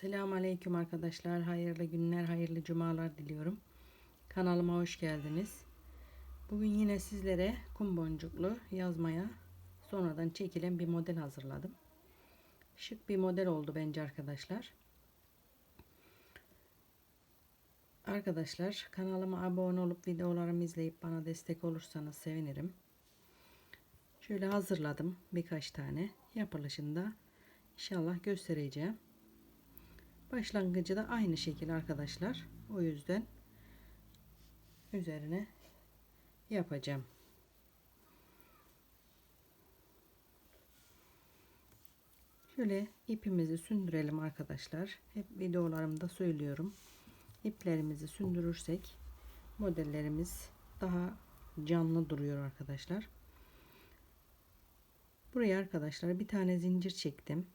Selamun Aleyküm arkadaşlar. Hayırlı günler, hayırlı cumalar diliyorum. Kanalıma hoş geldiniz. Bugün yine sizlere kum boncuklu yazmaya sonradan çekilen bir model hazırladım. Şık bir model oldu bence arkadaşlar. Arkadaşlar kanalıma abone olup videolarımı izleyip bana destek olursanız sevinirim. Şöyle hazırladım birkaç tane. Yapılışında inşallah göstereceğim. Başlangıcı da aynı şekil arkadaşlar. O yüzden üzerine yapacağım. Şöyle ipimizi sündürelim arkadaşlar. Hep videolarımda söylüyorum. İplerimizi sündürürsek modellerimiz daha canlı duruyor arkadaşlar. Buraya arkadaşlar bir tane zincir çektim.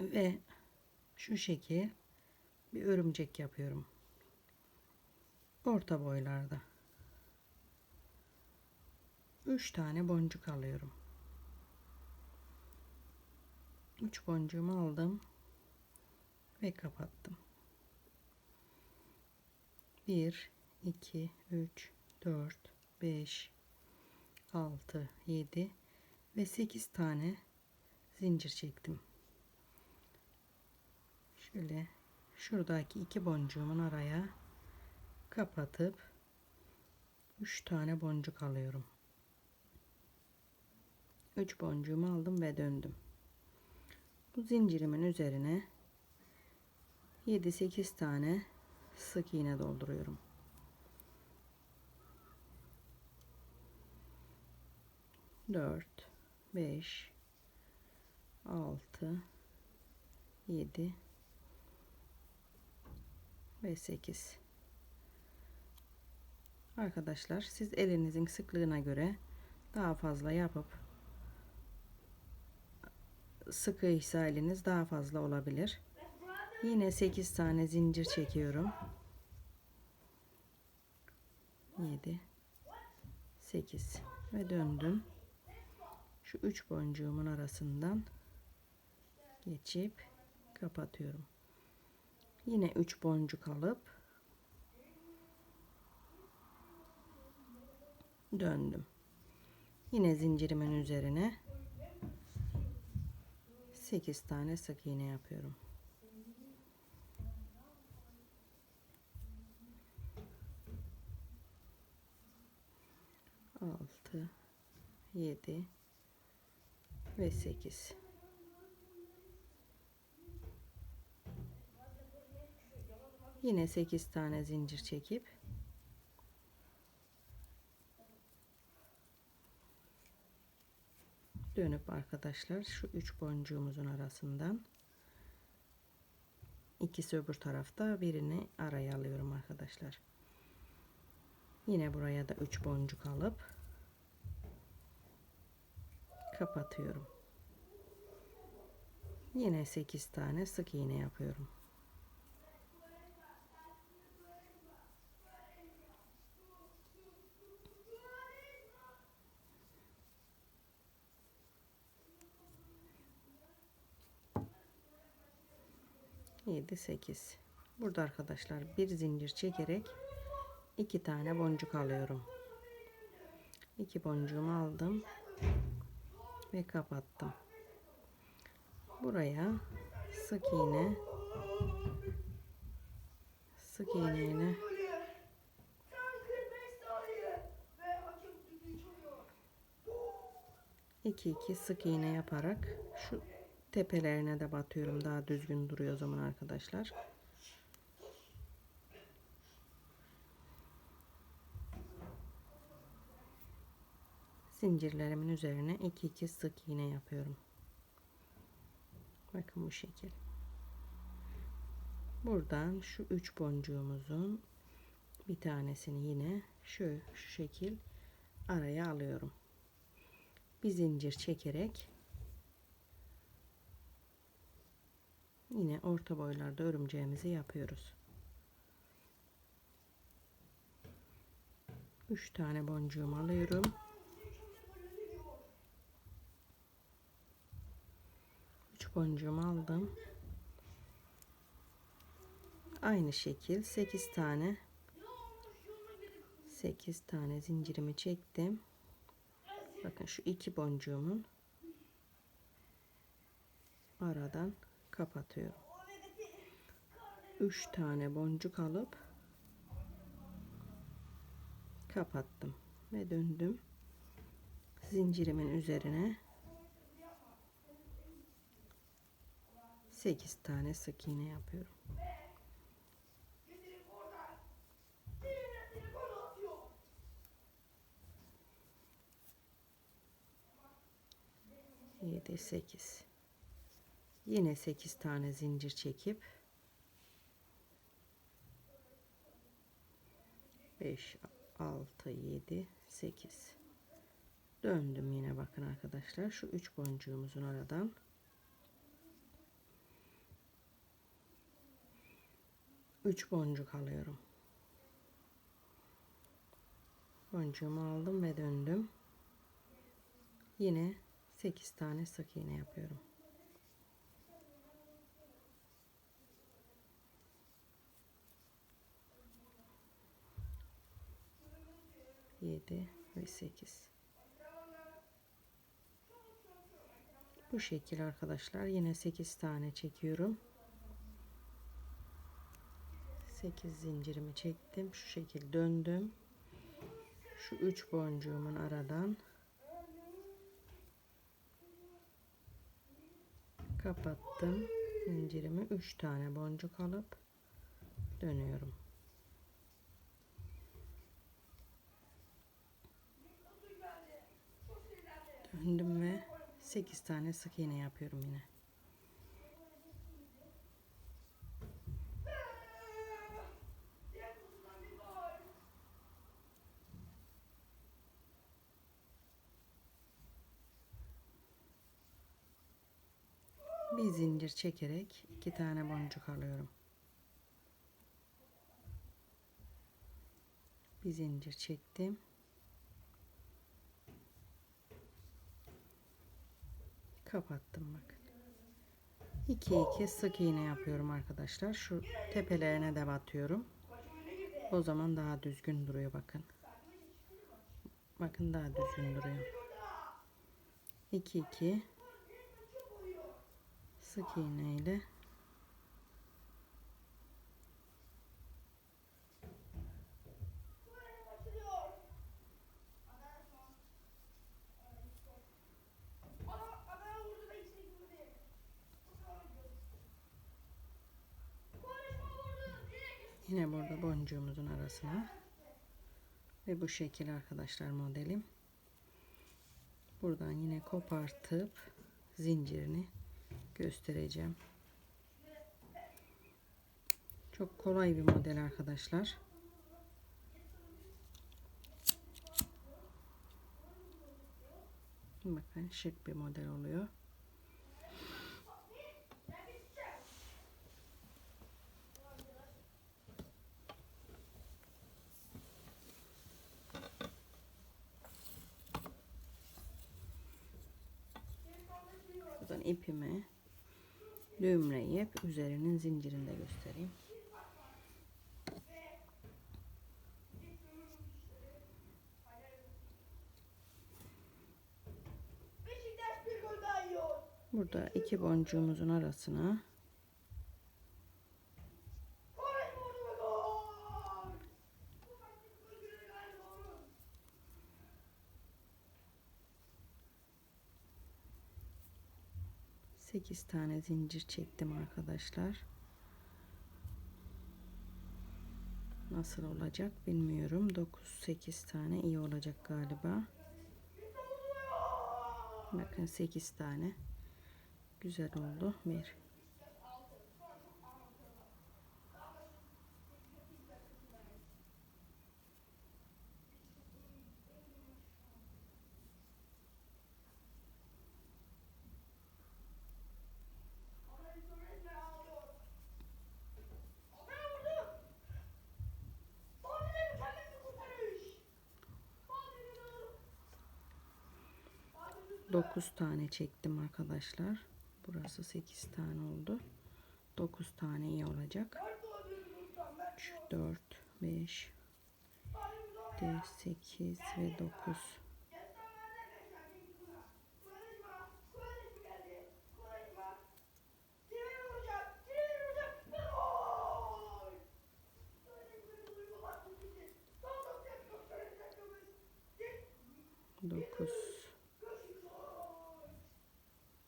Ve şu şekil bir örümcek yapıyorum. Orta boylarda. 3 tane boncuk alıyorum. 3 boncuğumu aldım ve kapattım. 1 2 3 4 5 6 7 ve 8 tane zincir çektim. Şöyle şuradaki iki boncuğumun araya kapatıp 3 tane boncuk alıyorum. 3 boncuğumu aldım ve döndüm. Bu zincirimin üzerine 7-8 tane sık iğne dolduruyorum. Dört, beş, altı, yedi ve sekiz. Arkadaşlar siz elinizin sıklığına göre daha fazla yapıp sıkı eliniz daha fazla olabilir. Yine 8 tane zincir çekiyorum. 7 8 ve döndüm. Şu 3 boncuğumun arasından geçip kapatıyorum. Yine 3 boncuk alıp döndüm. Yine zincirimin üzerine 8 tane sık iğne yapıyorum. Altı, yedi ve sekiz. Yine 8 tane zincir çekip dönüp arkadaşlar şu üç boncuğumuzun arasından ikisi öbür tarafta birini araya alıyorum arkadaşlar. Yine buraya da 3 boncuk alıp kapatıyorum. Yine 8 tane sık iğne yapıyorum. Yedi sekiz. Burada arkadaşlar bir zincir çekerek iki tane boncuk alıyorum. İki boncuğumu aldım ve kapattım. Buraya sık iğne sık iğneyle iki iki sık iğne yaparak şu tepelerine de batıyorum daha düzgün duruyor o zaman arkadaşlar. zincirlerimin üzerine 2 2 sık iğne yapıyorum. Bakın bu şekil. Buradan şu 3 boncuğumuzun bir tanesini yine şu, şu şekil araya alıyorum. Bir zincir çekerek yine orta boylarda örümceğimizi yapıyoruz. 3 tane boncuğumu alıyorum. 3 boncuğumu aldım. aynı şekil 8 tane 8 tane zincirimi çektim. Bakın şu iki boncuğumun aradan kapatıyorum. 3 tane boncuk alıp kapattım ve döndüm. Zincirimin üzerine 8 tane sık iğne yapıyorum. Yedi, sekiz. Yine sekiz tane zincir çekip beş, altı, yedi, sekiz. Döndüm yine bakın arkadaşlar. Şu üç boncuğumuzun aradan üç boncuk alıyorum. Boncuğumu aldım ve döndüm. Yine 8 tane sık iğne yapıyorum. Yedi ve sekiz. Bu şekil arkadaşlar. Yine sekiz tane çekiyorum. Sekiz zincirimi çektim. Şu şekil döndüm. Şu üç boncuğumun aradan kapattım zincirimi 3 tane boncuk alıp dönüyorum döndüm ve 8 tane sık iğne yapıyorum yine bir zincir çekerek iki tane boncuk alıyorum. Bir zincir çektim. Kapattım bakın. 2 2 sık iğne yapıyorum arkadaşlar. Şu tepelerine de batıyorum. O zaman daha düzgün duruyor bakın. Bakın daha düzgün duruyor. 2 2 sık iğne ile Yine burada boncuğumuzun arasına ve bu şekil arkadaşlar modelim. Buradan yine kopartıp zincirini göstereceğim. Çok kolay bir model arkadaşlar. Bakın şık bir model oluyor. Buradan ipimi düğümleyip üzerinin zincirini de göstereyim. Burada iki boncuğumuzun arasına sekiz tane zincir çektim arkadaşlar. Nasıl olacak bilmiyorum. 9 8 tane iyi olacak galiba. Bakın 8 tane. Güzel oldu. Bir. Dokuz tane çektim arkadaşlar. Burası sekiz tane oldu. Dokuz tane iyi olacak. 3, 4, 5, 8 ve 9.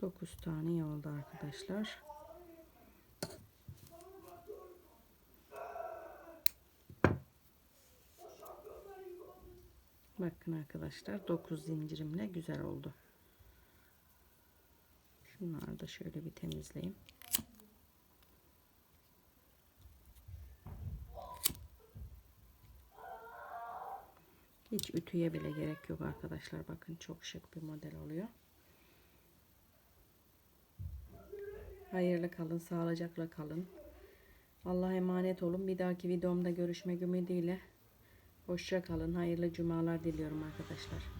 9 tane yağıldı arkadaşlar. Bakın arkadaşlar 9 zincirimle güzel oldu. Şunları da şöyle bir temizleyeyim. Hiç ütüye bile gerek yok arkadaşlar. Bakın çok şık bir model oluyor. Hayırlı kalın, sağlıcakla kalın. Allah'a emanet olun. Bir dahaki videomda görüşmek ümidiyle. Hoşça kalın. Hayırlı cumalar diliyorum arkadaşlar.